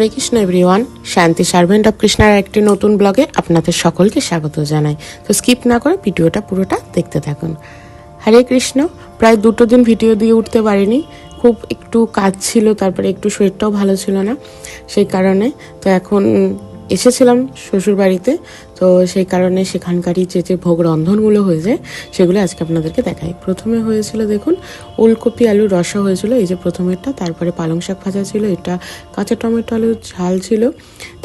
Hare Krishna everyone, Shanti servant of কৃষ্ণার একটি নতুন ব্লগে আপনাদের সকলকে স্বাগত জানাই। তো স্কিপ না করে ভিডিওটা পুরোটা দেখতে থাকুন। হরে কৃষ্ণ, প্রায় দুটো দিন ভিডিও দিয়ে উঠতে পারিনি। খুব একটু কাজ ছিল, তারপরে একটু শরীরটাও ভালো ছিল না। সেই কারণে তো এখন এসেছিলাম শ্বশুর বাড়িতে তো সেই কারণে সেখানকারই যে যে ভোগ রন্ধনগুলো হয়েছে, সেগুলো আজকে আপনাদেরকে দেখাই। প্রথমে হয়েছিল দেখুন, ওলকপি আলু রসা হয়েছিল, এই যে প্রথমেরটা, তারপরে পালং শাক ভাজা ছিল, এটা কাঁচা টমেটো আলু ঝাল ছিল,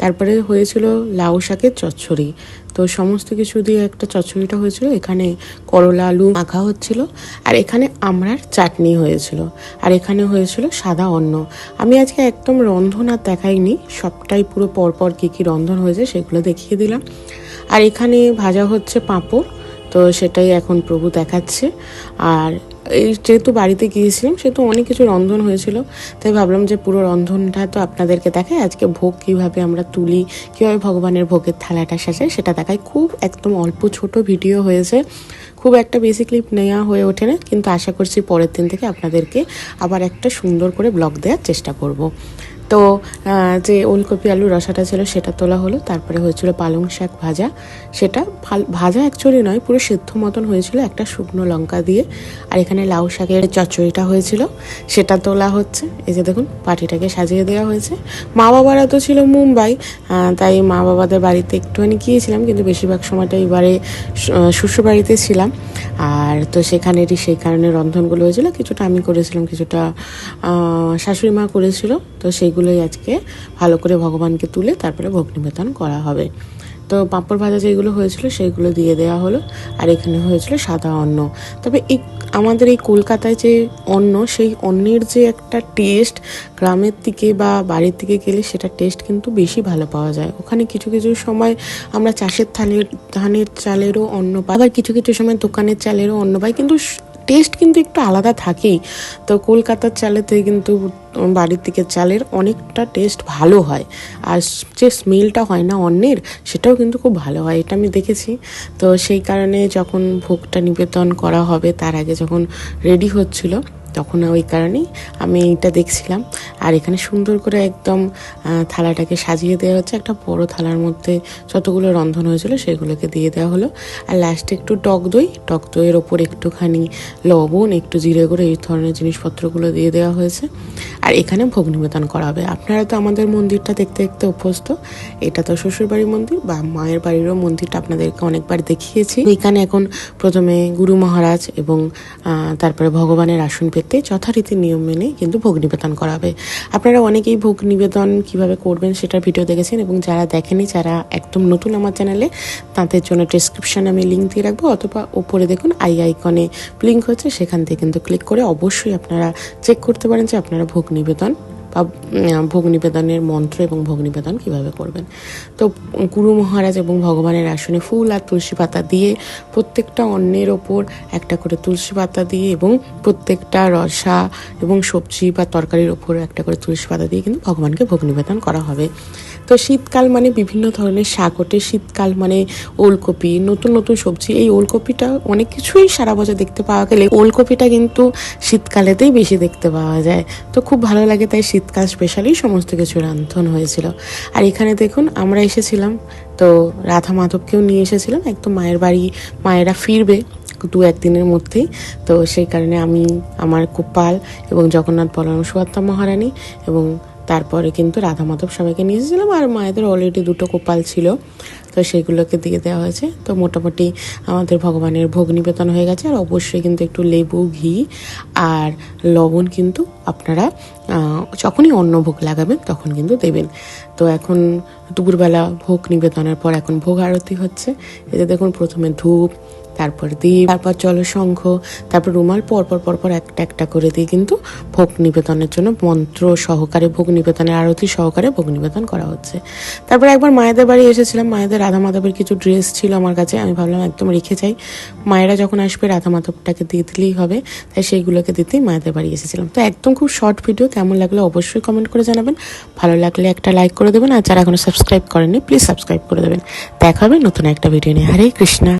তারপরে হয়েছিল লাউ শাকের চচ্চড়ি। তো সমস্ত কিছু দিয়ে একটা চচ্চড়িটা হয়েছিল, এখানে করলা, আলু, মাখা হচ্ছিল, আর এখানে আমড়ার চাটনি হয়েছিল, আর এখানে হয়েছিল সাদা অন্ন। আমি আজকে একদম রন্ধন আর দেখাইনি, সবটাই পুরো পরপর কী কী রন্ধন হয়েছে সেগুলো দেখিয়ে দিলাম। আর এখানে ভাজা হচ্ছে পাঁপড়, তো সেটাই এখন প্রভু দেখাচ্ছে। আর এই যেহেতু বাড়িতে গিয়েছিলাম, সেহেতু অনেক কিছু রন্ধন হয়েছিল, তাই ভাবলাম যে পুরো রন্ধনটা তো আপনাদেরকে দেখাই। আজকে ভোগ কীভাবে আমরা তুলি, কীভাবে ভগবানের ভোগের থালাটা সাজাই, সেটা দেখাই। খুব একদম অল্প ছোট ভিডিও হয়েছে, খুব একটা বেশি ক্লিপ নেওয়া হয়ে ওঠে না, কিন্তু আশা করছি পরের দিন থেকে আপনাদেরকে আবার একটা সুন্দর করে ব্লগ দেওয়ার চেষ্টা করব। তো যে ওলকপি আলু রসাটা ছিল সেটা তোলা হলো। তারপরে হয়েছিল পালং শাক ভাজা। সেটা ভাজা অ্যাকচুয়ালি নয়, পুরো সিদ্ধ মতন হয়েছিল একটা শুকনো লঙ্কা দিয়ে। আর এখানে লাউ শাকের চচ্চড়িটা হয়েছিল, সেটা তোলা হচ্ছে। এই যে দেখুন, পাটিটাকে সাজিয়ে দেওয়া হয়েছে। মা বাবারা তো ছিল মুম্বাই তাই মা বাবাদের বাড়িতে একটুখানি গিয়েছিলাম, কিন্তু বেশিরভাগ সময়টা এবারে শ্বশুর বাড়িতে ছিলাম। আর তো সেখানেরই সেই কারণে রন্ধনগুলো হয়েছিল। কিছুটা আমি করেছিলাম, কিছুটা শাশুড়ি মা করেছিল। তো সেইগুলোই আজকে ভালো করে ভগবানকে তুলে তারপরে ভোগ নিবেদন করা হবে। তো পাঁপড় ভাজা যেগুলো হয়েছিল সেইগুলো দিয়ে দেওয়া হলো। আর এখানে হয়েছিল সাদা অন্ন। তবে এই আমাদের এই কলকাতায় যে অন্ন, সেই অন্নের যে একটা টেস্ট গ্রামের দিকে বা বাড়ির দিকে গেলে সেটা টেস্ট কিন্তু বেশি ভালো পাওয়া যায়। ওখানে কিছু কিছু সময় আমরা চাষের থালের, ধানের চালেরও অন্ন পাই। আবার কিছু কিছু সময় দোকানের চালেরও অন্ন পাই। কিন্তু টেস্ট কিন্তু একটু আলাদা থাকেই। তো কলকাতার চালেতে কিন্তু বাড়ির থেকে চালের অনেকটা টেস্ট ভালো হয়। আর যে স্মেলটা হয় না অন্যের, সেটাও কিন্তু খুব ভালো হয়। এটা আমি দেখেছি। তো সেই কারণে যখন ভোগটা নিবেদন করা হবে, তার আগে যখন রেডি হচ্ছিল তখন ওই কারণেই আমি এইটা দেখছিলাম। আর এখানে সুন্দর করে একদম থালাটাকে সাজিয়ে দেওয়া হচ্ছে। একটা বড় থালার মধ্যে যতগুলো রন্ধন হয়েছিল সেগুলোকে দিয়ে দেওয়া হলো। আর লাস্টে একটু টক দই। টক দইয়ের ওপর একটুখানি লবণ, একটু জিরে করে এই ধরনের জিনিসপত্রগুলো দিয়ে দেওয়া হয়েছে। আর এখানে ভোগ নিবেদন করা হবে। আপনারা তো আমাদের মন্দিরটা দেখতে দেখতে অভ্যস্ত। এটা তো শ্বশুরবাড়ির মন্দির বা মায়ের বাড়িরও মন্দিরটা আপনাদেরকে অনেকবার দেখিয়েছি। এখানে এখন প্রথমে গুরু মহারাজ এবং তারপরে ভগবানের আসন পেতে যথারীতি নিয়ম মেনে কিন্তু ভোগ নিবেদন করা হবে আপনারা অনেকেই ভোগ নিবেদন কীভাবে করবেন সেটার ভিডিও দেখেছেন এবং যারা দেখেনি, যারা একদম নতুন আমার চ্যানেলে, তাদের জন্য ডিসক্রিপশানে আমি লিঙ্ক দিয়ে রাখব অথবা ওপরে দেখুন আই আইকনে লিঙ্ক হচ্ছে সেখান থেকে কিন্তু ক্লিক করে অবশ্যই আপনারা চেক করতে পারেন যে আপনারা ভোগ নিবেদন বা নিবেদনের মন্ত্র এবং ভোগ নিবেদন কীভাবে করবেন? তো, গুরু মহারাজ এবং ভগবানের আসনে ফুল আর তুলসী পাতা দিয়ে প্রত্যেকটা অন্নের ওপর একটা করে তুলসী পাতা দিয়ে এবং প্রত্যেকটা রসা এবং সবজি বা তরকারির ওপর একটা করে তুলসী পাতা দিয়ে কিন্তু ভগবানকে ভোগ নিবেদন করা হবে। তো শীতকাল মানে বিভিন্ন ধরনের শাক শীতকাল মানে ওলকপি, নতুন নতুন সবজি। এই ওলকপিটা অনেক কিছুই সারা বছর দেখতে পাওয়া গেলে ওলকপিটা কিন্তু শীতকালেতেই বেশি দেখতে পাওয়া যায়। তো খুব ভালো লাগে তাই শীতকাল স্পেশালি সমস্ত কিছু রান্ধন হয়েছিল। আর এখানে দেখুন, আমরা এসেছিলাম, তো রাধা মাধবকেও নিয়ে এসেছিলাম, একদম মায়ের বাড়ি, মায়েরা ফিরবে দু একদিনের মধ্যেই। তো সেই কারণে আমি, আমার গোপাল এবং জগন্নাথ বলরাম সুয়াত্মা মহারানী এবং তারপরে কিন্তু রাধা মাধব সবাইকে নিয়ে এসেছিলাম আর মায়েদের অলরেডি দুটো কোপাল ছিল, তো সেগুলোকে দিয়ে দেওয়া হয়েছে। তো মোটামুটি আমাদের ভগবানের ভোগ নিবেদন হয়ে গেছে। আর অবশ্যই কিন্তু একটু লেবু, ঘি আর লবণ কিন্তু আপনারা যখনই অন্য ভোগ লাগাবেন তখন কিন্তু দেবেন। তো এখন দুপুরবেলা ভোগ নিবেদনের পর এখন ভোগ আরতি হচ্ছে। এতে দেখুন, প্রথমে ধূপ তারপর দ্বীপ তারপর জলশঙ্খ তারপর রুমাল, পরপর পরপর একটা একটা করে দিয়ে কিন্তু ভোগ নিবেদনের জন্য মন্ত্র সহকারে, ভোগ নিবেদনের আরতি সহকারে ভোগ নিবেদন করা হচ্ছে। তারপর একবার মায়েদের বাড়ি এসেছিলাম। মায়েদের রাধা মাধবের কিছু ড্রেস ছিল আমার কাছে, আমি ভাবলাম একদম রেখে যাই। মায়েরা যখন আসবে রাধা মাধবটাকে দিয়ে দিলেই হবে। তাই সেইগুলোকে দিতেই মায়েদের বাড়ি এসেছিলাম। তো একদম খুব শর্ট ভিডিও, কেমন লাগল অবশ্যই কমেন্ট করে জানাবেন। ভালো লাগলে একটা লাইক করে দেবেন। আর যারা এখনও সাবস্ক্রাইব করেননি, প্লিজ সাবস্ক্রাইব করে দেবেন। দেখা হবে নতুন একটা ভিডিও নিয়ে। হরে কৃষ্ণা।